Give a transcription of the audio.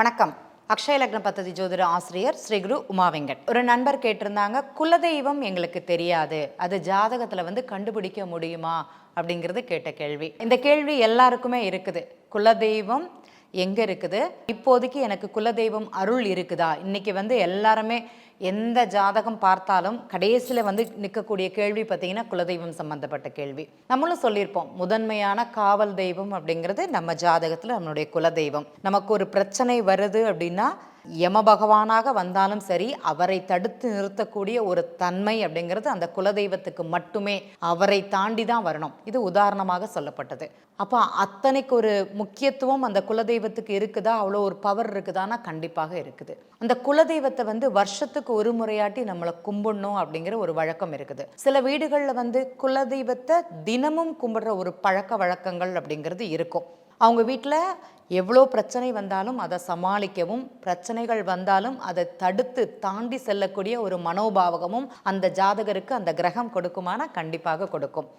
வணக்கம். அக்ஷய லக்ன பத்ததி ஜோதிட ஆசிரியர் ஸ்ரீ குரு உமா வெங்கட். ஒரு நண்பர் கேட்டிருந்தாங்க குலதெய்வம் எங்களுக்கு தெரியாது அது ஜாதகத்தில் வந்து கண்டுபிடிக்க முடியுமா? அப்படிங்கிறது கேட்ட கேள்வி. இந்த கேள்வி எல்லாருக்குமே இருக்குது. குலதெய்வம் எங்கே இருக்குது? இப்போதைக்கு எனக்கு குலதெய்வம் அருள் இருக்குதா? இன்றைக்கி வந்து எல்லாருமே எந்த ஜாதகம் பார்த்தாலும் கடைசியில் வந்து நிற்கக்கூடிய கேள்வி பார்த்தீங்கன்னா குலதெய்வம் சம்மந்தப்பட்ட கேள்வி. நம்மளும் சொல்லியிருப்போம் முதன்மையான காவல் தெய்வம் அப்படிங்கிறது நம்ம ஜாதகத்தில் நம்மளுடைய குலதெய்வம். நமக்கு ஒரு பிரச்சனை வருது அப்படின்னா யம பகவானாக வந்தாலும் சரி அவரை தடுத்து நிறுத்தக்கூடிய ஒரு தன்மை அப்படிங்கிறது அந்த குலதெய்வத்துக்கு மட்டுமே. அவரை தாண்டி தான் வரணும். இது உதாரணமாக சொல்லப்பட்டது. அப்போ அத்தனைக்கு ஒரு முக்கியத்துவம் அந்த குலதெய்வத்துக்கு இருக்குதா? அவ்வளோ ஒரு பவர் இருக்குதானா? கண்டிப்பாக இருக்குது. அந்த குலதெய்வத்தை வந்து வருஷத்துக்கு ஒரு முறையாட்டி நம்மளை கும்பிடணும் அப்படிங்கிற ஒரு வழக்கம் இருக்குது. சில வீடுகளில் வந்து குலதெய்வத்தை தினமும் கும்பிடுற ஒரு பழக்க வழக்கங்கள் அப்படிங்கிறது இருக்கும். அவங்க வீட்டில் எவ்வளோ பிரச்சனை வந்தாலும் அதை சமாளிக்கவும் பிரச்சனைகள் வந்தாலும் அதை தடுத்து தாண்டி செல்லக்கூடிய ஒரு மனோபாவகமும் அந்த ஜாதகருக்கு அந்த கிரகம் கொடுக்குமானா கண்டிப்பாக கொடுக்கும்.